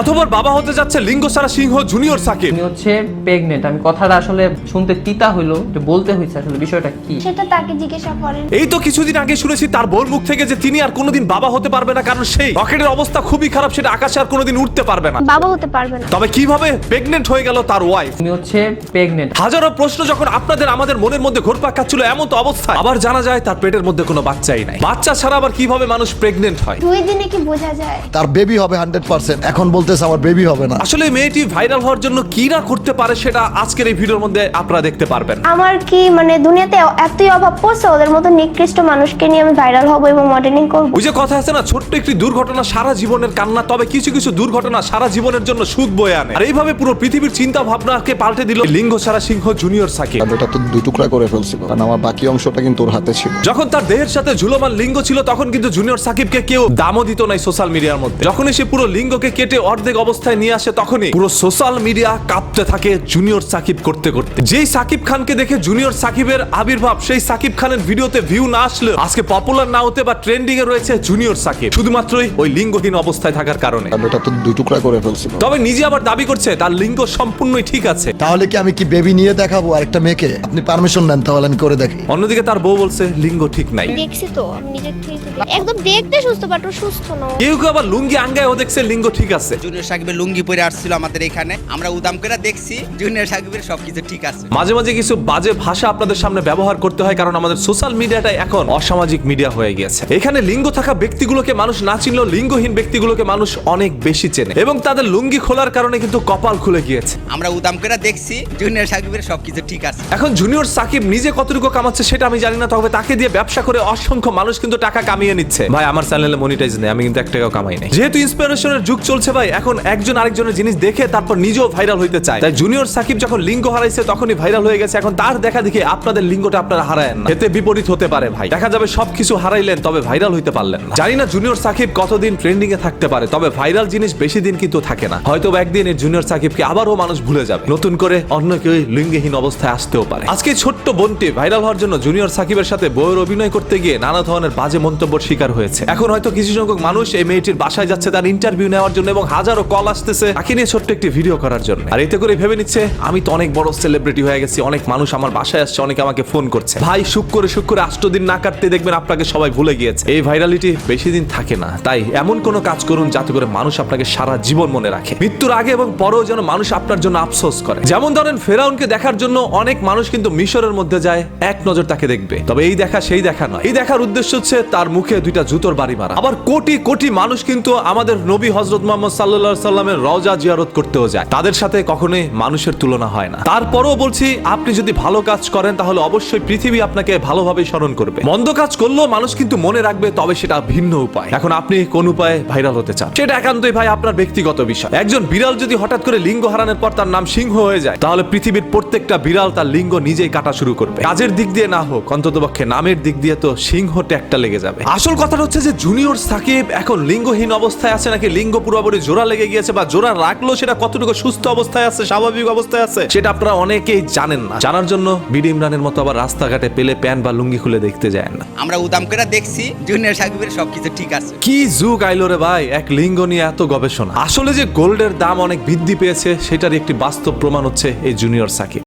অথবা বাবা হতে যাচ্ছে লিঙ্গ সারা সিংহ জুনিয়র সাকিব। উনি হচ্ছে প্রেগনেন্ট আমি কথাটা আসলে শুনতে তিতা হইল যে বলতে হয়েছে আসলে বিষয়টা কি। সেটা তাকে জিজ্ঞাসা করেন। এই তো কিছুদিন আগে শুনেছি তার বোর মুখ থেকে যে তিনি আর কোনোদিন বাবা হতে পারবে না কারণ সেই রকেটের অবস্থা খুবই খারাপ সেটা আকাশে আর কোনোদিন উঠতে পারবে না। বাবা হতে পারবে না। তবে কীভাবে প্রেগনেন্ট হয়ে গেল তার ওয়াইফ উনি হচ্ছে প্রেগনেন্ট হাজারো প্রশ্ন যখন আপনাদের আমাদের মনের মধ্যে ঘুরপাক খাচ্ছিল এমন তো অবস্থা আবার জানা যায় তার পেটের মধ্যে কোনো বাচ্চাই নাই। বাচ্চা ছাড়া আবার কীভাবে মানুষ প্রেগনেন্ট হয়? দুই দিনে কি বোঝা যায়? তার বেবি হবে হান্ড্রেড পার্সেন্ট এখন বলতেছে আমার বেবি হবে না। আসলে মেয়েটি ভাইরাল হওয়ার জন্য কি না করতে পারে সেটা আজকের এই ভিডিওর মধ্যে আপনারা দেখতে পারবেন। আমার কি মানে দুনিয়াতে এতই অভাব পড়ছে ওদের মতো নিকৃষ্ট মানুষকে নিয়ে আমি ভাইরাল হব এবং মডেলিং করব? ওই যে কথা আছে না ছোট্ট একটি দুর্ঘটনা সারা জীবনের কান্না তবে কিছু কিছু দুর্ঘটনা সারা জীবনের জন্য সুখ বয়ে আনে। আর এইভাবে পুরো পৃথিবীর চিন্তা ভাবনাকে পাল্টে দিল লিঙ্গ সারা সিংহ জুনিয়র সাকিব। ওটা তো দুই টুকরা করে ফেলছিল কারণ আমার বাকি অংশটা কিন্তু ওর হাতে ছিল। যখন তার দেহের সাথে ঝুলমান লিঙ্গ ছিল তখন কিন্তু জুনিয়র সাকিবকে কেউ দামও দিত নাই সোশ্যাল মিডিয়ার মধ্যে। যখনই সে পুরো লিঙ্গকে কেটে অর্ধেক অবস্থায় নিয়ে আসে তখনই পুরো সোশ্যাল মিডিয়া কাঁপতে থাকে জুনিয়র সাকিব করতে করতে। যেই সাকিব খানকে দেখে জুনিয়র সাকিবের আবির্ভাব সেই সাকিব খানের ভিডিওতে ভিউ না আসলে আজকে পপুলার না হতে বা ট্রেন্ডিং এ রয়েছে জুনিয়র সাকিব। শুধুমাত্রই ওই লিঙ্গহীন অবস্থায় থাকার কারণে। ওটা তো দুই টুকরা করে ফেলছিল তবে নিজে আবার দাবি করছে তার লিঙ্গ সম্পূর্ণই ঠিক আছে। তাহলে কি আমি কি বেবি নিয়ে দেখাবো আরেকটা মেয়েকে? আপনি পারমিশন নেন তাহলে আমি করে দেখি। অন্যদিকে তার বউ বলছে লিঙ্গ ঠিক নাই। দেখছি তো আমি নিজের থেকে একদম দেখতে সুস্থ বাট সুস্থ না কেউ কেউ আবার লুঙ্গি আঙ্গায়ও দেখছে লিঙ্গ ঠিক আছে। জুনিয়র সাকিবের লুঙ্গি পরে আসছিল আমাদের এখানে। আমরা উদাম করে দেখছি জুনিয়র সাকিবের সবকিছু ঠিক আছে। মাঝে মাঝে কিছু বাজে ভাষা আপনাদের সামনে ব্যবহার করতে হয় কারণ আমাদের সোশ্যাল মিডিয়াটা এখন অসামাজিক মিডিয়া হয়ে গিয়েছে। এখানে লিঙ্গ থাকা ব্যক্তিগুলোকে মানুষ না চিনলেও লিঙ্গহীন ব্যক্তিগুলোকে মানুষ অনেক বেশি চেনে এবং তাদের লুঙ্গি খোলার কারণে কিন্তু কপাল খুলে গিয়েছে। আমরা উদাম করে দেখছি জুনিয়র সাকিবের সবকিছু ঠিক আছে। এখন জুনিয়র সাকিব নিজে কতটুকু কামাচ্ছে সেটা আমি জানি না তবে তাকে দিয়ে ব্যবসা করে অসংখ্য মানুষ কিন্তু টাকা কামিয়ে নিচ্ছে। ভাই আমার চ্যানেলে মনিটাইজ নেই আমি কিন্তু এক টাকাও কামাই নাই। যেহেতু ইন্সপিরেশনের যুগ চলছে ভাই এখন একজন আরেকজনের জিনিস দেখে তারপর নিজেও ভাইরাল হইতে চায়। তাই জুনিয়র সাকিব যখন লিঙ্গ হারাইছে, তখনই ভাইরাল হয়ে গেছে। এখন তার দেখা দেখে আপনাদের লিঙ্গটা আপনারা হারায়েন না। এতে বিপরীত হতে পারে ভাই। দেখা যাবে সবকিছু হারাইলেন, তবে ভাইরাল হইতে পারলেন না। জানি না জুনিয়র সাকিব কতদিন ট্রেন্ডিং এ থাকতে পারে, তবে ভাইরাল জিনিস বেশি দিন কিন্তু থাকে না। হয়তো একদিন এই জুনিয়র সাকিবকে আবারও মানুষ ভুলে যাবে। নতুন করে অন্য কেউ লিঙ্গহীন অবস্থায় আসতেও পারে। আজকে ছোট্ট বোনটি ভাইরাল হওয়ার জন্য জুনিয়র সাকিবের সাথে বইয়ের অভিনয় করতে গিয়ে নানা ধরনের বাজে মন্তব্যের শিকার হয়েছে। এখন হয়তো কিছু সংখ্যক মানুষ এই মেয়েটির বাসায় যাচ্ছে, তার ইন্টারভিউ নেওয়ার জন্য এবং হাজারো কল আসতেছে। তাকে নিয়ে ছোট্ট একটি ভিডিও করার জন্য। আর এতে করে ভেবে নিচ্ছে, আমি তো অনেক বড় সেলিব্রিটি হয়ে গেছি, অনেক মানুষ আমার বাসায় আসছে, অনেকে আমাকে ফোন করছে। ভাই সুখ করে সুখ করে আষ্ট দিন না কাটতে দেখবেন আপনাকে সবাই ভুলে গিয়েছে। এই ভাইরালিটি বেশি দিন থাকে না। তাই এমন কোনো কাজ করুন যাতে করে মানুষ আপনাকে সারা জীবন মনে রাখে। মৃত্যুর আগে এবং পরেও যেন মানুষ আপনার জন্য আফসোস করে। যেমন ধরেন, ফেরাউনকে দেখার জন্য অনেক মানুষ কিন্তু মিশরের মধ্যে যায়, এক নজর তাকে দেখবে। তবে এই দেখা সেই দেখা নয়। এই দেখার উদ্দেশ্য হচ্ছে তার মুখে দুইটা জুতোর বাড়ি মারা। আবার কোটি কোটি মানুষ কিন্তু আমাদের নবী হজরত মোহাম্মদ সাল্লাহ সাল্লামের রওজা জিয়ারত করতেও যায়। তাদের সাথে কখনোই মানুষের তুলনা হয় না। তারপরও বলছি, আপনি যদি ভালো কাজ করেন, তাহলে অবশ্যই পৃথিবী আপনাকে ভালোভাবে স্মরণ করবে। মন্দ কাজ করলেও মানুষ কিন্তু মনে রাখবে, তবে সেটা ভিন্ন উপায়। এখন আপনি কোন উপায়ে ভাইরাল হতে চান? সেটা একান্তই ভাই আপনার ব্যক্তিগত বিষয়। একজন বিড়াল যদি হঠাৎ করে লিঙ্গ হারানোর পর তার নাম সিংহ হয়ে যায়, তাহলে পৃথিবীর প্রত্যেকটা বিড়াল তার লিঙ্গ নিজেই কাটা শুরু করবে। কাজের দিক দিয়ে না হোক অন্তত পক্ষে নামের দিক দিয়ে তো সিংহ ট্যাগটা লেগে যাবে। আসল কথাটা হচ্ছে যে, জুনিয়র সাকিব এখন লিঙ্গহীন অবস্থায় আছে নাকি লিঙ্গ পুরোপুরি জোড়া লেগে গিয়েছে বা জোড়া রাখল সেটা কতটুকু সুস্থ অবস্থায় আছে স্বাভাবিক অবস্থায় আছে সেটা আপনারা অনেকেই জানেন না। জানার জন্য বিডি ইমরানের মতো আবার রাস্তাঘাটে পেলে প্যান্ট বা লুঙ্গি খুলে দেখতে যায় না। আমরা উদাম করে দেখছি জুনিয়র সাকিবের সবকিছু ঠিক আছে। কি যুগ আইলো রে ভাই এক লিঙ্গ নিয়ে এত গবেষণা। আসলে যে গোল্ডের দাম অনেক বৃদ্ধি পেয়েছে সেটার একটি বাস্তব প্রমাণ হচ্ছে এই জুনিয়র সাকিব।